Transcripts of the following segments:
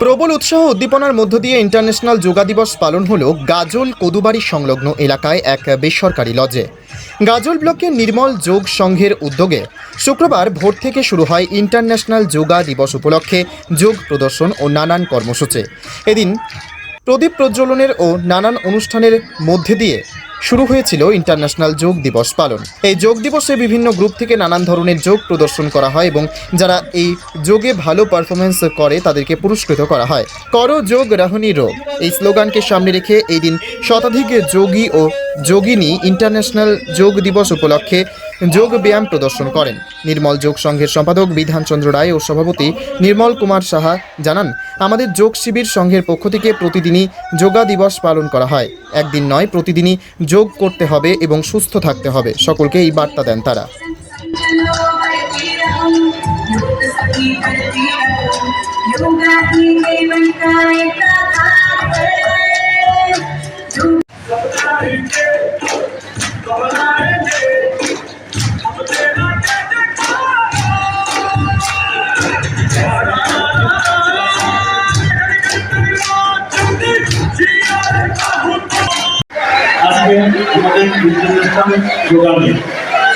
প্রবল উৎসাহ উদ্দীপনার মধ্য দিয়ে ইন্টারন্যাশনাল যোগা দিবস পালন হল গাজল কদুবাড়ি সংলগ্ন এলাকায় এক বেসরকারি লজে। গাজল ব্লকের নির্মল যোগ সংঘের উদ্যোগে শুক্রবার ভোর থেকে শুরু হয় ইন্টারন্যাশনাল যোগা দিবস উপলক্ষে যোগ প্রদর্শন ও নানান কর্মসূচি। এদিন প্রদীপ প্রজ্বলনের ও নানান অনুষ্ঠানের মধ্যে দিয়ে শুরু হয়েছিল ইন্টারন্যাশনাল যোগ দিবস পালন। এই যোগ দিবসে বিভিন্ন গ্রুপ থেকে নানান ধরনের যোগ প্রদর্শন করা হয় এবং যারা এই যোগে ভালো পারফরমেন্স করে তাদেরকে পুরস্কৃত করা হয়। কর যোগ রাহনি রোগ। এই স্লোগানকে সামনে রেখে এই দিন শতাধিক যোগী ও যোগিনী ইন্টারন্যাশনাল যোগ দিবস উপলক্ষে যোগ ব্যায়াম প্রদর্শন করেন নির্মল যোগ সংঘের সম্পাদক বিধানচন্দ্র রায় ও সভাপতি নির্মল কুমার সাহা জানান আমাদের যোগ শিবির সংঘের পক্ষ থেকে প্রতিদিনই যোগা দিবস পালন করা হয় একদিন নয় প্রতিদিনই যোগ করতে হবে এবং সুস্থ থাকতে হবে সকলকে এই বার্তা দেন তারা योगा ही जीवन का আমাদের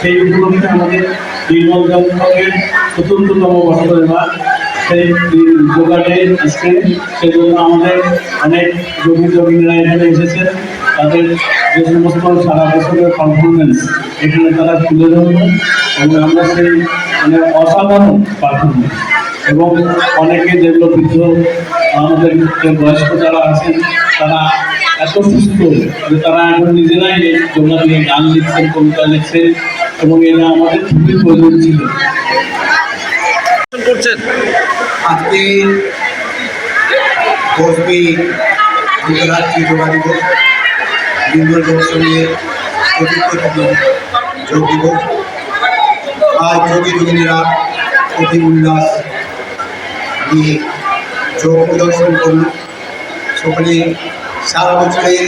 সেই উপলক্ষে আমাদের নির্মল জঙ্গলের চতুর্থতম সেই যোগা ডে আজকে আমাদের অনেক যোগী যোগীরা এখানে এসেছেন। তাদের যে সমস্ত সারা বছরের পারফরমেন্স এখানে তারা তুলে ধরবে এবং আমরা সেই মানে অসাধারণ পারফরমেন্স এবং অনেকে যেগুলো বৃদ্ধ আমাদের যে বয়স্ক যারা আছেন তারা এত সুস্থ যে তারা এখন নিজেরাই যোগা নিয়ে গান লিখছেন কবিতা লিখছেন এবং এটা আমাদের খুবই প্রয়োজন ছিল। করছেন? আজকে দিবস বংশ নিয়ে যোগ দিবস। আজ যোগী যোগিনীরা অতি যোগ প্রদর্শন করল। সকলে সারা বছরের